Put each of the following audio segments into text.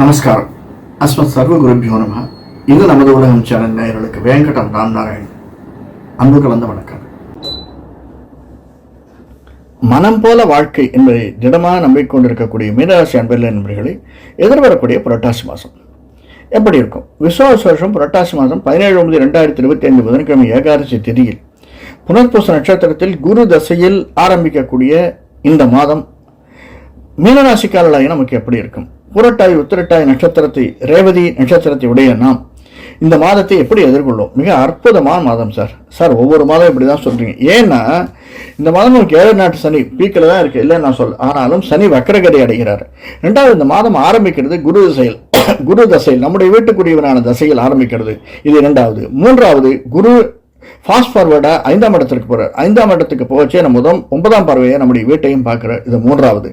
நமஸ்காரம். அஸ்மத் சர்வ குருபியோ நம. இது நமது உலகம் சேனல் நேயர்களுக்கு வேங்கடம் ராம் நாராயண் அன்பு கலந்த வணக்கம். மனம் போல வாழ்க்கை என்பதை திடமாக நம்பிக்கொண்டிருக்கக்கூடிய மீனராசி அன்பர்கள் நண்பர்களை எதிர்வரக்கூடிய புரட்டாசி மாதம். எப்படி இருக்கும்? விசுவாச வருஷம் புரட்டாசி மாதம் பதினேழு ஒன்பது ரெண்டாயிரத்தி இருபத்தி ஐந்து புதன்கிழமை ஏகாதசி திதியில் புனர்பூச நட்சத்திரத்தில் குரு தசையில் ஆரம்பிக்கக்கூடிய இந்த மாதம் மீனராசிக்காரர்களாக நமக்கு எப்படி இருக்கும்? புரட்டாய் உத்திரட்டாய் நட்சத்திரத்தை ரேவதி நட்சத்திரத்தை உடைய நாம் இந்த மாதத்தை எப்படி எதிர்கொள்ளும்? மிக அற்புதமான மாதம் சார். சார் ஒவ்வொரு மாதம் இப்படி தான் சொல்கிறீங்க ஏன்னா இந்த மாதம் நமக்கு ஏழு நாட்டு சனி பீக்கில் தான் இருக்குது இல்லை நான் சொல் ஆனாலும் சனி வக்கரகதி அடைகிறார். ரெண்டாவது இந்த மாதம் ஆரம்பிக்கிறது குரு திசையில் குரு தசையில் நம்முடைய வீட்டுக்குரியவனான தசையில் ஆரம்பிக்கிறது. இது இரண்டாவது. மூன்றாவது குரு ஃபாஸ்ட் ஃபார்வேர்டாக ஐந்தாம் இடத்திற்கு போகிறார் ஐந்தாம் இடத்துக்கு போச்சே நம்ம முதல் ஒன்பதாம் பார்வையை நம்முடைய வீட்டையும் பார்க்குறார் இது மூன்றாவது.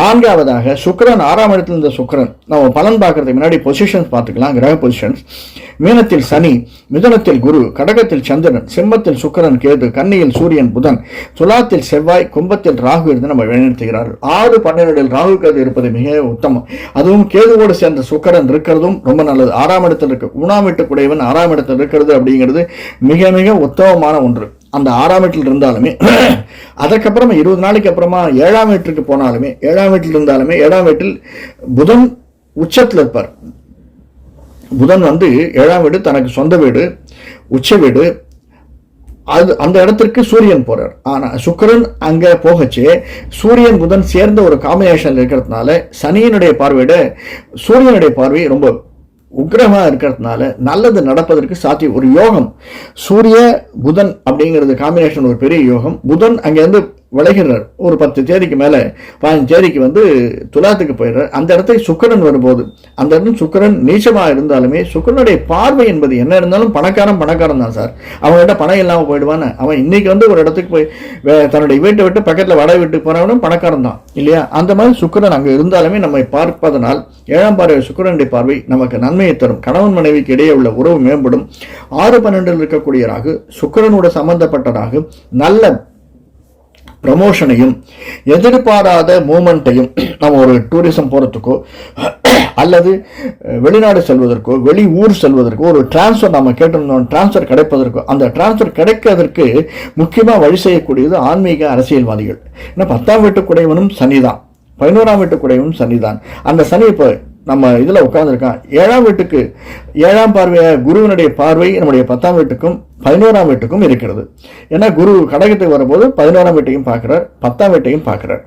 நான்காவதாக சுக்கிரன் ஆறாம் இடத்துல இருந்த சுக்கிரன் நம்ம பலன் பார்க்கறதுக்கு முன்னாடி பொசிஷன்ஸ் பார்த்துக்கலாம் கிரக பொசிஷன்ஸ் மீனத்தில் சனி மிதுனத்தில் குரு கடகத்தில் சந்திரன் சிம்மத்தில் சுக்கிரன் கேது கன்னியில் சூரியன் புதன் துலாத்தில் செவ்வாய் கும்பத்தில் ராகு இருந்து நம்ம வழிநடத்துகிறார்கள். ஆறு பன்னிரெண்டில் ராகு கேது இருப்பது மிக உத்தமம். அதுவும் கேதுவோடு சேர்ந்த சுக்கரன் இருக்கிறதும் ரொம்ப நல்லது. ஆறாம் இடத்தில் இருக்கு ஊனாம் ஆறாம் இடத்தில் இருக்கிறது அப்படிங்கிறது மிக மிக மிக உத்தமமான ஒன்று. அந்த ஆறாம் வீட்டில் இருந்தாலுமே அதற்கப்புறமா இருபது நாளைக்கு அப்புறமா ஏழாம் வீட்டுக்கு போனாலுமே ஏழாம் வீட்டில் இருந்தாலுமே ஏழாம் வீட்டில் புதன் உச்சத்தில் இருப்பார். புதன் வந்து ஏழாம் வீடு தனக்கு சொந்த வீடு உச்ச வீடு. அது அந்த இடத்திற்கு சூரியன் போகிறார் ஆனால் சுக்கரன் அங்கே போகச்சு சூரியன் புதன் சேர்ந்த ஒரு காம்பினேஷன் இருக்கிறதுனால சனியினுடைய பார்வையிட சூரியனுடைய பார்வை ரொம்ப உக்கிரமா இருக்கிறதுனால நல்லது நடப்பதற்கு சாத்தியம். ஒரு யோகம். சூரிய புதன் அப்படிங்கிறது காம்பினேஷன் ஒரு பெரிய யோகம். புதன் அங்கேருந்து விளைகிறார். ஒரு பத்து தேதிக்கு மேலே பதினஞ்சு தேதிக்கு வந்து துலாத்துக்கு போயிடுறார். அந்த இடத்துக்கு சுக்கிரன் வரும்போது அந்த இடம் சுக்கிரன் நீச்சமாக இருந்தாலுமே சுக்கிரனுடைய பார்வை என்பது என்ன இருந்தாலும் பணக்காரன் பணக்காரன் தான் சார். அவங்ககிட்ட பணம் இல்லாமல் போயிடுவானே. அவன் இன்னைக்கு வந்து ஒரு இடத்துக்கு போய் தன்னுடைய வீட்டை விட்டு பக்கத்தில் வடை வீட்டுக்கு போனவனும் பணக்காரன் தான் இல்லையா? அந்த மாதிரி சுக்கிரன் அங்கே இருந்தாலுமே நம்மை பார்ப்பதனால் ஏழாம் பார்வை சுக்கரனுடைய பார்வை நமக்கு நன்மையை தரும். கணவன் மனைவிக்கு இடையே உள்ள உறவு மேம்படும். ஆறு பன்னெண்டில் இருக்கக்கூடிய ராகு சுக்கிரனோட சம்பந்தப்பட்டதாக நல்ல ப்ரமோஷனையும் எதிர்பாராத மூமெண்ட்டையும் நம்ம ஒரு டூரிசம் போகிறதுக்கோ அல்லது வெளிநாடு செல்வதற்கோ வெளி ஊர் செல்வதற்கோ ஒரு டிரான்ஸ்ஃபர் நம்ம கேட்டிருந்தோம் டிரான்ஸ்ஃபர் கிடைப்பதற்கோ அந்த டிரான்ஸ்ஃபர் கிடைக்கிறதற்கு முக்கியமாக வழி செய்யக்கூடியது ஆன்மீக அரசியல்வாதிகள். ஏன்னா பத்தாம் வீட்டுக்குடையவனும் சனிதான். பதினோராம் வீட்டுக்குடையவனும் சனிதான். அந்த சனி இப்போ நம்ம இதில் உட்காந்துருக்கான் ஏழாம் வீட்டுக்கு ஏழாம் பார்வையாக குருவினுடைய பார்வை நம்முடைய பத்தாம் வீட்டுக்கும் பதினோராம் வீட்டுக்கும் இருக்கிறது. ஏன்னா குரு கடகத்துக்கு வரும்போது பதினோராம் வீட்டையும் பார்க்குறார் பத்தாம் வீட்டையும் பார்க்குறார்.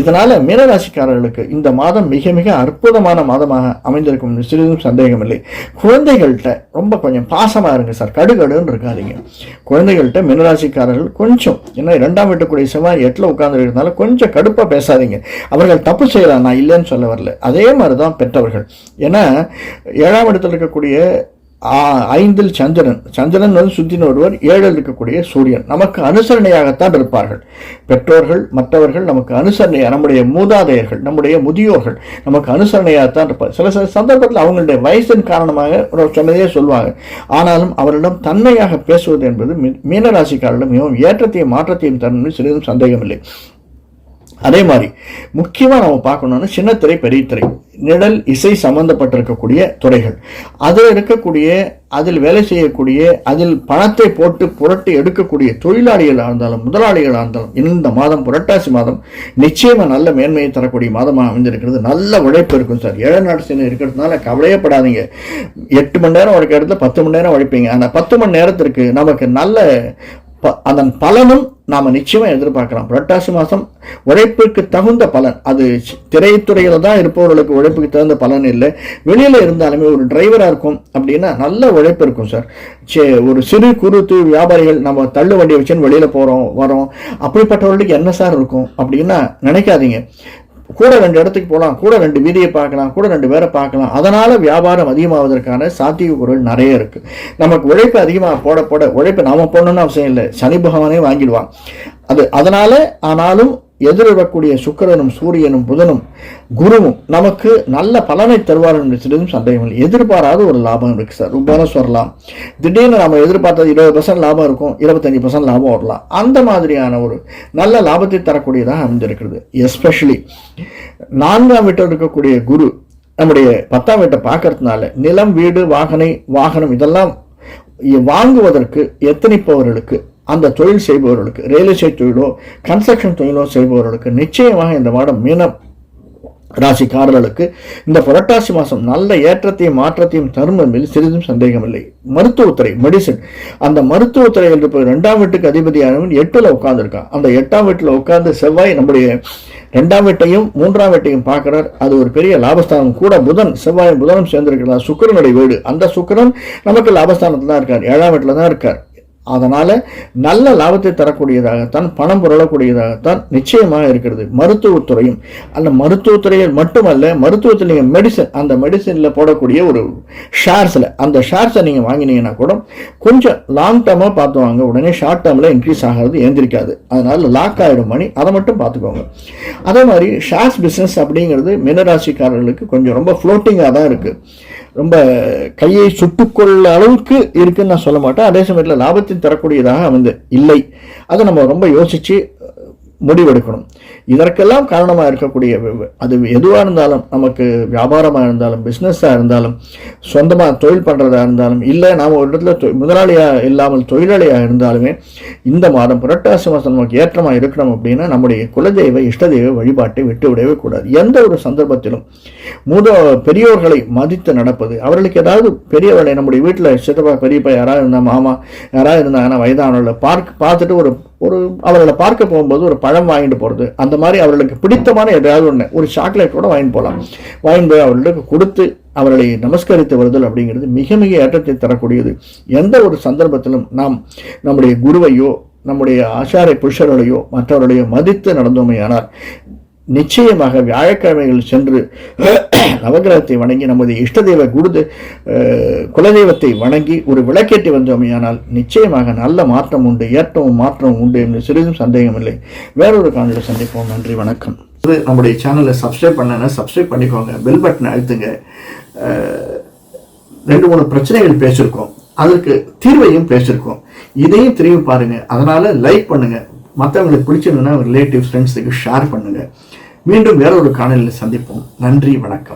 இதனால் மீனராசிக்காரர்களுக்கு இந்த மாதம் மிக மிக அற்புதமான மாதமாக அமைந்திருக்கும். சிறிதும் சந்தேகம் இல்லை குழந்தைகள்கிட்ட ரொம்ப கொஞ்சம் பாசமாக இருங்க சார். கடுகடுன்னு இருக்காதீங்க. குழந்தைகள்கிட்ட மீனராசிக்காரர்கள் கொஞ்சம் ஏன்னா இரண்டாம் வீட்டுக்குடைய செவ்வாய் எட்டில் உட்கார்ந்து கொஞ்சம் கடுப்பாக பேசாதீங்க. அவர்கள் தப்பு செய்யலாம் நான் இல்லைன்னு சொல்ல வரல. அதே மாதிரி தான் பெற்றவர்கள். ஏன்னா ஏழாம் இடத்தில் இருக்கக்கூடிய ஐந்தில் சந்திரன். சந்திரன் வந்து சுத்தின ஒருவர் ஏழில் இருக்கக்கூடிய சூரியன். நமக்கு அனுசரணையாகத்தான் இருப்பார்கள். பெற்றோர்கள் மற்றவர்கள் நமக்கு அனுசரணையாக நம்முடைய மூதாதையர்கள் நம்முடைய முதியோர்கள் நமக்கு அனுசரணையாகத்தான் இருப்பார். சில சில சந்தர்ப்பத்தில் அவங்களுடைய வயசின் காரணமாக ஒரு சொன்னதையே சொல்லுவாங்க ஆனாலும் அவரிடம் தன்மையாக பேசுவது என்பது மீ- மீனராசிக்காரரிடம் மிகவும் ஏற்றத்தையும் மாற்றத்தையும் தரும் சிறிதும் சந்தேகமில்லை. அதே மாதிரி முக்கியமாக நம்ம பார்க்கணும்னா சின்னத்திரை பெரிய திரை நிழல் இசை சம்பந்தப்பட்டிருக்கக்கூடிய துறைகள். அதில் இருக்கக்கூடிய அதில் வேலை செய்யக்கூடிய அதில் பணத்தை போட்டு புரட்டி எடுக்கக்கூடிய தொழிலாளிகளாக இருந்தாலும் முதலாளிகளாக இருந்தாலும் இந்த மாதம் புரட்டாசி மாதம் நிச்சயமாக நல்ல மேன்மையை தரக்கூடிய மாதமாக அமைந்திருக்கிறது. நல்ல உழைப்பு இருக்கும் சார். ஏழை நாடு சீனை இருக்கிறதுனால கவலையப்படாதீங்க எட்டு மணி நேரம் உழைக்கிற இடத்துல பத்து மணி நேரம் உழைப்பீங்க. அந்த பத்து மணி நேரத்திற்கு நமக்கு நல்ல ப- அதன் பலனும் நாம் நிச்சயமாக எதிர்பார்க்கலாம். புரட்டாசி மாதம் உழைப்புக்கு தகுந்த பலன். அது திரைத்துறையில் தான் இருப்பவர்களுக்கு உழைப்புக்கு தகுந்த பலன் இல்லை. வெளியில் இருந்தாலுமே ஒரு டிரைவராக இருக்கும் அப்படின்னா நல்ல உழைப்பு இருக்கும் சார் சே ஒரு சிறு குறு து வியாபாரிகள் நம்ம தள்ளு வண்டியை வச்சுன்னு வெளியில் போகிறோம் வரோம். அப்படிப்பட்டவர்களுக்கு என்ன சார் இருக்கும்? அப்படின்னா நினைக்காதீங்க. கூட ரெண்டு இடத்துக்கு போகலாம் கூட ரெண்டு வீதியை பார்க்கலாம் கூட ரெண்டு பேரை பார்க்கலாம். அதனால் வியாபாரம் அதிகமாவதற்கான சாத்தியக்கூறுகள் நிறைய இருக்குது நமக்கு உழைப்பு அதிகமாக போட போட உழைப்பு நாம் போடணும்னு அவசியம் இல்லை. சனி பகவானே வாங்கிடுவான். அது அதனால் ஆனாலும் எதிரிடக்கூடிய சுக்கிரனும் சூரியனும் புதனும் குருவும் நமக்கு நல்ல பலனை தருவார் என்று சிறிதும் சந்தேகம் இல்லை. எதிர்பாராத ஒரு லாபம் இருக்கு சார். போனஸ் வரலாம் திடீர்னு நம்ம எதிர்பார்த்தது இருபது பர்சன்ட் லாபம் இருக்கும் இருபத்தஞ்சு பர்சன்ட் லாபம் வரலாம். அந்த மாதிரியான ஒரு நல்ல லாபத்தை தரக்கூடியதாக அமைந்திருக்கிறது. எஸ்பெஷலி நான்காம் வீட்டில் இருக்கக்கூடிய குரு நம்முடைய பத்தாம் வீட்டை பார்க்கறதுனால நிலம் வீடு வாகனை வாகனம் இதெல்லாம் வாங்குவதற்கு எத்தனைப்பவர்களுக்கு அந்த தொழில் செய்பவர்களுக்கு ரியல் எஸ்டேட் தொழிலோ கன்ஸ்ட்ரக்ஷன் தொழிலோ செய்பவர்களுக்கு நிச்சயமாக இந்த மாதம் மீனம் ராசிக்காரர்களுக்கு இந்த புரட்டாசி மாதம் நல்ல ஏற்றத்தையும் மாற்றத்தையும் தரும் என்பதில் சிறிதும் சந்தேகமில்லை மருத்துவத்துறை மெடிசன் அந்த மருத்துவத்துறை என்று போய் ரெண்டாம் வீட்டுக்கு அதிபதியானவன் எட்டில் உட்காந்துருக்கான் அந்த எட்டாம் வீட்டில் உட்கார்ந்து செவ்வாய் நம்முடைய ரெண்டாம் வீட்டையும் மூன்றாம் வீட்டையும் பார்க்கிறார். அது ஒரு பெரிய லாபஸ்தானம் கூட. புதன் செவ்வாய் புதனும் சேர்ந்திருக்கிறார். சுக்கரனுடைய வீடு. அந்த சுக்கரன் நமக்கு லாபஸ்தானத்தில் தான் இருக்கார். ஏழாம் வீட்டில் தான் இருக்கார். அதனால் நல்ல லாபத்தை தரக்கூடியதாகத்தான் பணம் புரளக்கூடியதாகத்தான் நிச்சயமாக இருக்கிறது. மருத்துவத்துறையும் அந்த மருத்துவத்துறையில் மட்டுமல்ல மருத்துவத்தில் நீங்கள் மெடிசன் அந்த மெடிசனில் போடக்கூடிய ஒரு ஷேர்ஸில் அந்த ஷேர்ஸை நீங்கள் வாங்கினீங்கன்னா கூட கொஞ்சம் லாங் டேர்மாக பார்த்து வாங்க. உடனே ஷார்ட் டேர்மில் இன்க்ரீஸ் ஆகிறது ஏந்திரிக்காது. அதனால் லாக் ஆகிடும் மணி அதை மட்டும் பார்த்துக்கோங்க. அதே மாதிரி ஷேர்ஸ் பிஸ்னஸ் அப்படிங்கிறது மினராசிக்காரர்களுக்கு கொஞ்சம் ரொம்ப ஃப்ளோட்டிங்காக தான் இருக்குது ரொம்ப கையை சுட்டுக்கொள்ள அளவுக்கு இருக்குன்னு நான் சொல்ல மாட்டேன். அதே சமயத்தில் லாபத்தை தரக்கூடியதாக வந்து இல்லை. அதை நம்ம ரொம்ப யோசித்து முடிவெடுக்கணும். இதற்கெல்லாம் காரணமாக இருக்கக்கூடிய அது எதுவாக இருந்தாலும் நமக்கு வியாபாரமாக இருந்தாலும் பிஸ்னஸாக இருந்தாலும் சொந்தமாக தொழில் பண்ணுறதா இருந்தாலும் இல்லை நாம் ஒரு இடத்துல தொ- முதலாளியாக இல்லாமல் தொழிலாளியாக இருந்தாலுமே இந்த மாதம் புரட்டாசி மாதம் நமக்கு ஏற்றமாக இருக்கணும் அப்படின்னா நம்முடைய குலதெய்வ இஷ்டதெய்வ வழிபாட்டை விட்டு விடவே கூடாது. எந்த ஒரு சந்தர்ப்பத்திலும் மூத பெரியோர்களை மதித்து நடப்பது அவர்களுக்கு ஏதாவது பெரியவர்களை நம்முடைய வீட்டில் சித்தப்பா பெரியப்பா யாராவது இருந்தால் மாமா யாராவது இருந்தாங்கன்னா வயதானவர்களை பார்க்க பார்த்துட்டு ஒரு ஒரு அவர்களை பார்க்க போகும்போது ஒரு பழம் வாங்கிட்டு போகிறது அந்த மாதிரி அவர்களுக்கு பிடித்தமான எதாவது ஒன்று ஒரு சாக்லேட் கூட வாங்கிட்டு போகலாம் வாங்கிட்டு போய் அவர்களுக்கு கொடுத்து அவர்களை நமஸ்கரித்து வருதல் அப்படிங்கிறது மிக மிக ஏற்றத்தை தரக்கூடியது. எந்த ஒரு சந்தர்ப்பத்திலும் நாம் நம்முடைய குருவையோ நம்முடைய ஆச்சாரிய புருஷர்களையோ மற்றவர்களையோ மதித்து நடந்தோமையானால் நிச்சயமாக வியாழக்கிழமைகள் சென்று நவகிரகத்தை வணங்கி நமது இஷ்ட தெய்வ குருது குலதெய்வத்தை வணங்கி ஒரு விளக்கேற்றி வந்தோமையானால் நிச்சயமாக நல்ல மாற்றம் உண்டு ஏற்றமும் மாற்றமும் உண்டு என்று சிறிதும் சந்தேகமில்லை. வேறொரு காணொலி சந்திப்போம். நன்றி வணக்கம். இது நம்முடைய சேனலை சப்ஸ்கிரைப் பண்ணனா சப்ஸ்கிரைப் பண்ணிக்கோங்க பெல் பட்டனை அழுத்துங்க. ரெண்டு மூணு பிரச்சனைகள் பேசியிருக்கோம். அதற்கு தீர்வையும் பேசியிருக்கோம். இதையும் திரும்பி பாருங்கள் அதனால் லைக் பண்ணுங்கள் மற்றவங்களுக்கு பிடிச்சிருந்ததுன்னா ரிலேட்டிவ் ஃப்ரெண்ட்ஸுக்கு ஷேர் பண்ணுங்கள் மீண்டும் வேறொரு காணலில் காணொலியில் சந்திப்போம். நன்றி வணக்கம்.